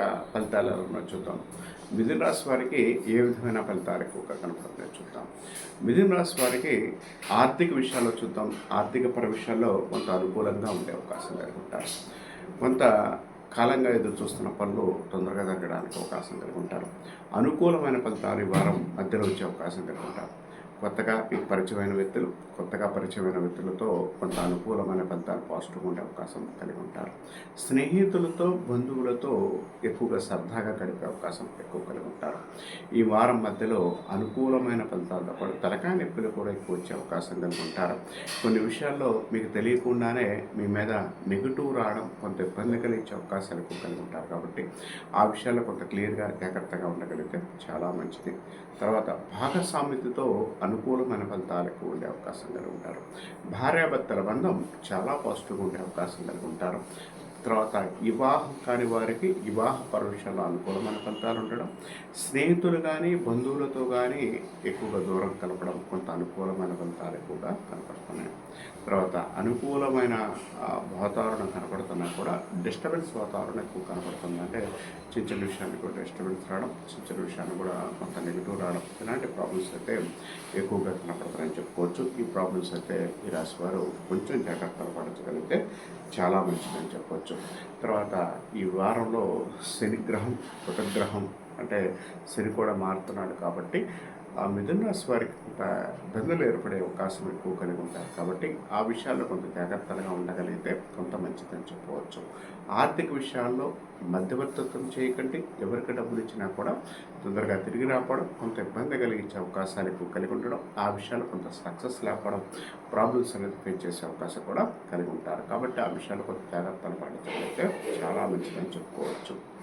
ఫలితాలు ఉన్నాయో చూద్దాం. మిథున రాశి వారికి ఏ విధమైన ఫలితాలు ఎక్కువగా కనపడుతున్నాయో చూద్దాం. మిథున రాశి వారికి ఆర్థిక విషయాల్లో చూద్దాం. ఆర్థిక పర విషయాల్లో కొంత అనుకూలంగా ఉండే అవకాశం కలిగి ఉంటారు కొంత కాలంగా ఎదురు చూస్తున్న పనులు తొందరగా తగ్గడానికి అవకాశం కలిగి ఉంటారు అనుకూలమైన ఫలితాలు ఈ వారం మధ్యలో వచ్చే అవకాశం కలిగి ఉంటారు కొత్తగా మీకు పరిచయమైన వ్యక్తులు కొత్తగా పరిచయమైన వ్యక్తులతో కొంత అనుకూలమైన ఫలితాలు పాజిటివ్ ఉండే అవకాశం కలిగి ఉంటారు. స్నేహితులతో బంధువులతో ఎక్కువగా సరదాగా గడిపే అవకాశం ఎక్కువ కలిగి ఉంటారు. ఈ వారం మధ్యలో అనుకూలమైన ఫలితాలతో పాటు తలకాయ నొప్పులు కూడా ఎక్కువ వచ్చే అవకాశం కలిగి ఉంటారు. కొన్ని విషయాల్లో మీకు తెలియకుండానే మీ మీద నెగిటివ్ రావడం కొంత ఇబ్బంది కలిగించే అవకాశాలు ఎక్కువ కలిగి ఉంటారు కాబట్టి ఆ విషయాల్లో కొంత క్లియర్గా జాగ్రత్తగా ఉండగలిగితే చాలా మంచిది. తర్వాత భాగస్వామ్యతతో అనుకూలమైన ఫలితాలకు ఉండే అవకాశం కలిగి ఉంటారు. భార్యాభర్తల బంధం చాలా పాజిటివ్గా ఉండే అవకాశం కలిగి ఉంటారు. తర్వాత వివాహం కాని వారికి వివాహ పర్విషయాల్లో అనుకూలమైన ఫలితాలు ఉండడం స్నేహితులు కానీ బంధువులతో కానీ ఎక్కువగా దూరం కలపడం కొంత అనుకూలమైన ఫలితాలు ఎక్కువగా కనపడుతున్నాయి. తర్వాత అనుకూలమైన వాతావరణం కనపడుతున్నా కూడా డిస్టర్బెన్స్ వాతావరణం ఎక్కువ కనపడుతుంది అంటే చిన్న చిన్న విషయాన్ని కూడా డిస్టర్బెన్స్ రావడం చిన్న చిన్న విషయాన్ని కూడా కొంత నెగిటివ్ రావడం ఇలాంటి ప్రాబ్లమ్స్ అయితే ఎక్కువగా కనపడతారని చెప్పుకోవచ్చు. ఈ ప్రాబ్లమ్స్ అయితే ఈ రాశి వారు కొంచెం జాగ్రత్తలు పడగలిగితే చాలా మంచిదని చెప్పవచ్చు తర్వాత ఈ వారంలో శనిగ్రహం గ్రహం అంటే శని కూడా మారుతున్నాడు కాబట్టి ఆ మిథున రాశి వారికి కొంత ఇబ్బందులు ఏర్పడే అవకాశం ఎక్కువ కలిగి ఉంటారు. కాబట్టి ఆ విషయాల్లో కొంత జాగ్రత్తగా ఉండగలిగితే కొంత మంచిదని చెప్పవచ్చు. ఆర్థిక విషయాల్లో మధ్యవర్తిత్వం చేయకండి. ఎవరికి డబ్బులు ఇచ్చినా కూడా తొందరగా తిరిగి రావడం కొంత ఇబ్బంది కలిగించే అవకాశాలు ఎక్కువ కలిగి ఉండడం ఆ విషయాలు కొంత సక్సెస్ లేకపోవడం ప్రాబ్లమ్స్ అనేది ఫేస్ చేసే అవకాశం కూడా కలిగి ఉంటారు. కాబట్టి ఆ విషయాలు కొంత జాగ్రత్తలు పాటించగలిగితే చాలా మంచిదని చెప్పుకోవచ్చు.